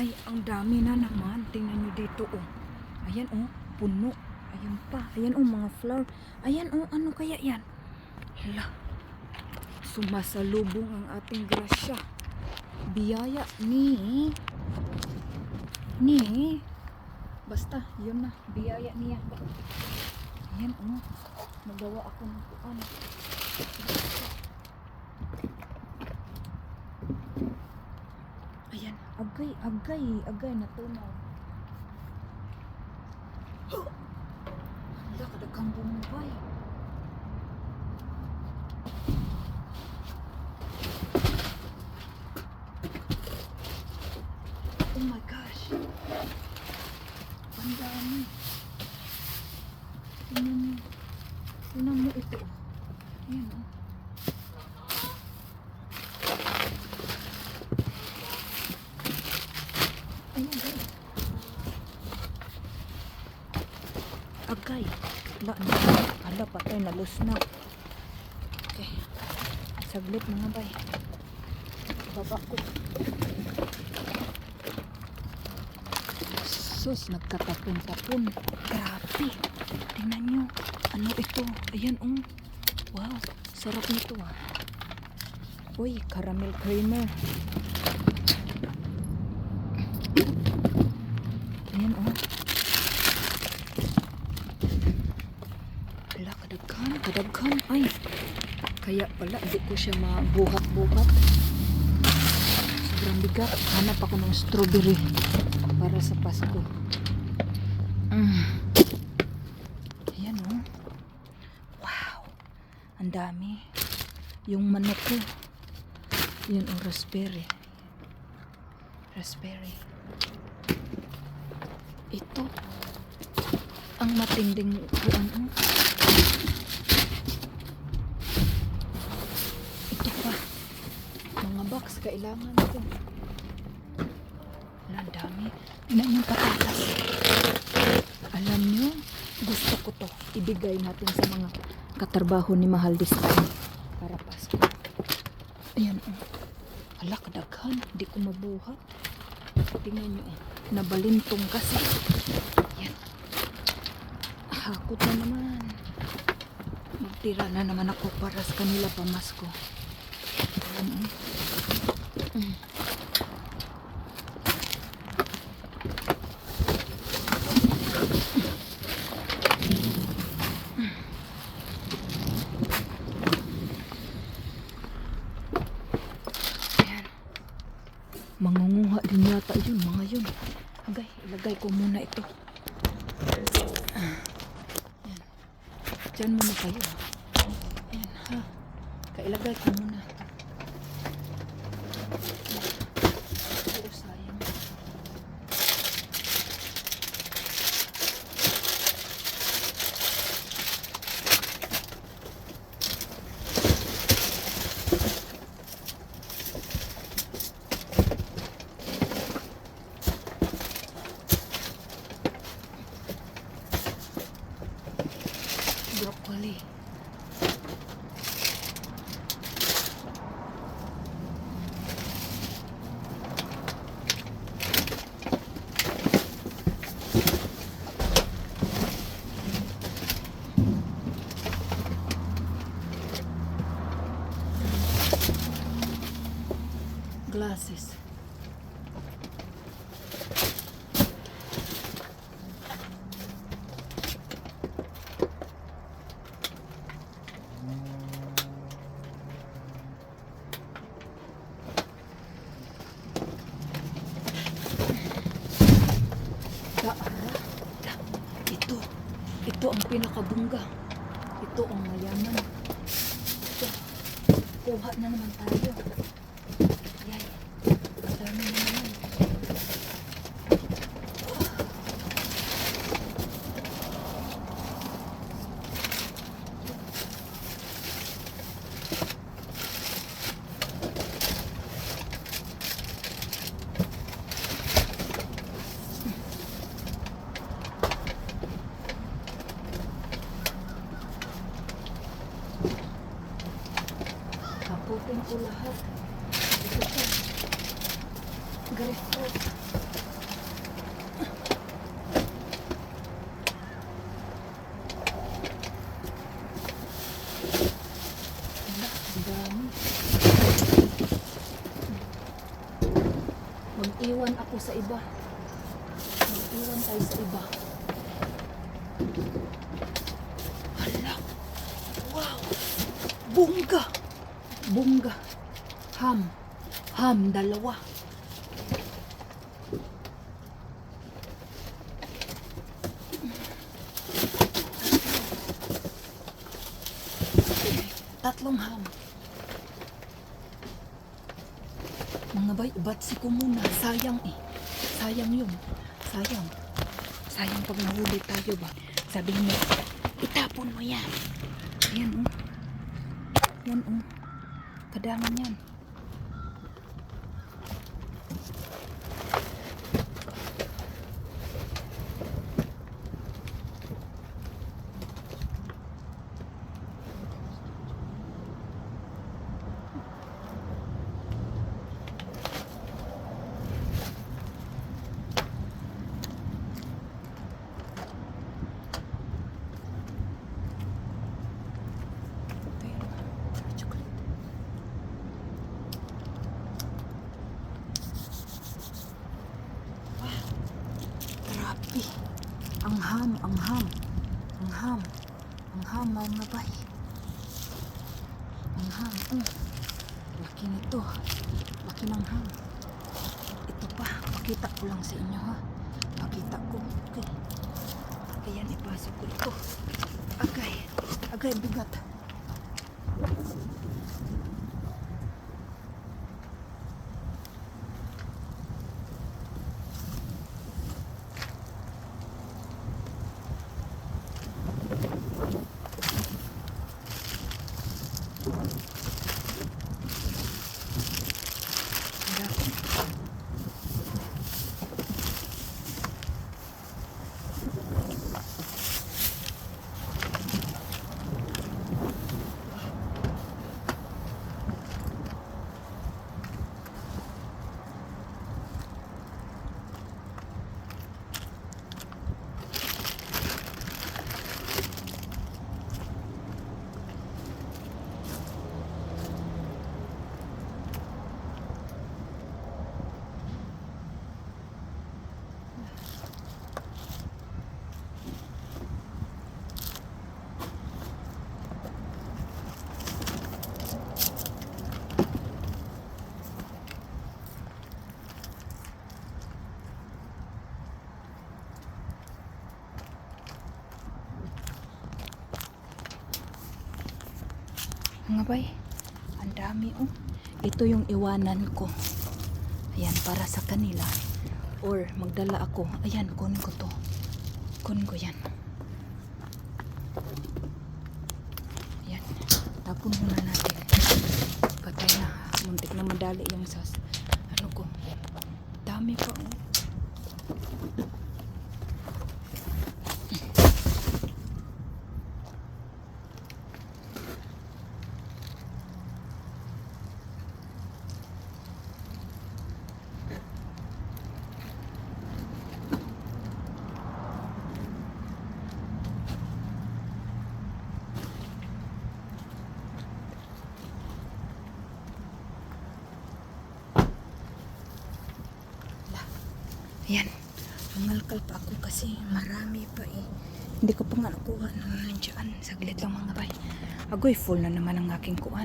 Ay, ang dami na naman. Tingnan nyo dito, oh. Ayan, oh. Puno. Ayan pa. Ayan, oh, mga flower. Ayan, oh. Ano kaya yan? Hala. Sumasalubong ang ating grasya. Biyaya ni... Ni... Basta, yun na. Biyaya niya. Ayan, oh. Magawa ako ng kuan. Ayan, agay, agay, agay na tunaw. Hala, kadagang bumubay. Oh my gosh. Ang dami. Tingnan mo. Tingnan mo ito. Ayan, oh. Ayan, guys. Agay. Ala, na. Ala, patay na lus na. Okay. Saglit mga bay. Baba ko. Sus, nagkatapon-tapon. Grabe. Tingnan nyo. Ano ito? Ayan, um. Wow. Sarap nito, ah. Uy, caramel creamer. Ayan, oh. Hala, kadaghan, kadaghan. Ay, kaya pala, hindi ko siya mabuhat-buhat. Sobrang bigat. Hanap ako ng strawberry para sa Pasko. Mm. Ayan, oh. Wow. Ang dami. Yung manok ko. Yan, oh, raspberry. Raspberry. Ito. Ang matinding kuan oh. Ito pa. Mga box kailangan ko. Ang dami. Tingnan yung patatas. Alam nyo, gusto ko to. Ibigay natin sa mga katrabaho ni Mahal this. Para Pasko. Ayan, oh. Ala, kadaghan. Hindi ko mabuhat. Tingnan nyo, oh. Nabalintong kasi. Yan. Hakot na naman. Magtira na naman ako para sa kanila pamasko. Ayan, oh. Mm. Ayan. Mangunguha din yata yun, mga yun. Agay, ilagay ko muna ito. Ayan. Diyan muna kayo. Ayan, ha. Kailagay ko muna. Glasses. Ito. Ito ang pinakabungga. Ito ang mayaman. Ito. Kuha na naman tayo. Takutin ko lahat. Ito pa. Grip ko. Mag-iwan ako sa iba. Mag-iwan tayo sa iba. Hala! Wow! Bongga! Bunga. Ham. Ham, dalawa. Tatlong ham. Mga bay, batsi ko muna. Sayang eh. Sayang yun. Sayang. Sayang pag nahuli tayo ba. Sabi mo, itapon mo yan. Yan oh. Yan oh. Kadangan yan. Pero, chocolate. Wow. Grabe. Ang ham, ang ham. Ang ham. Ang ham, mga bay. Ang ham. Mm. Laki nito. Laki ng ham. Ito pa. Pakita ko lang sa inyo ha. Pakita ko. Okay. Ayan, ipasok ko ito. Agay. Agay, bigat. Grabe. Mga bay, ang dami oh. Ito yung iwanan ko. Ayan, para sa kanila. Or magdala ako. Ayan, kunin ko to. Kunin ko yan. Ayan. Tapon muna natin. Patay na. Muntik na madali yung sas. Ano ko. Dami pa oh. Ayan. Mangalkal pa ako kasi marami pa eh. Hindi ko pa nga nakuha na nandiyan. Saglit lang mga bay. Agoy, full na naman ang aking kuan.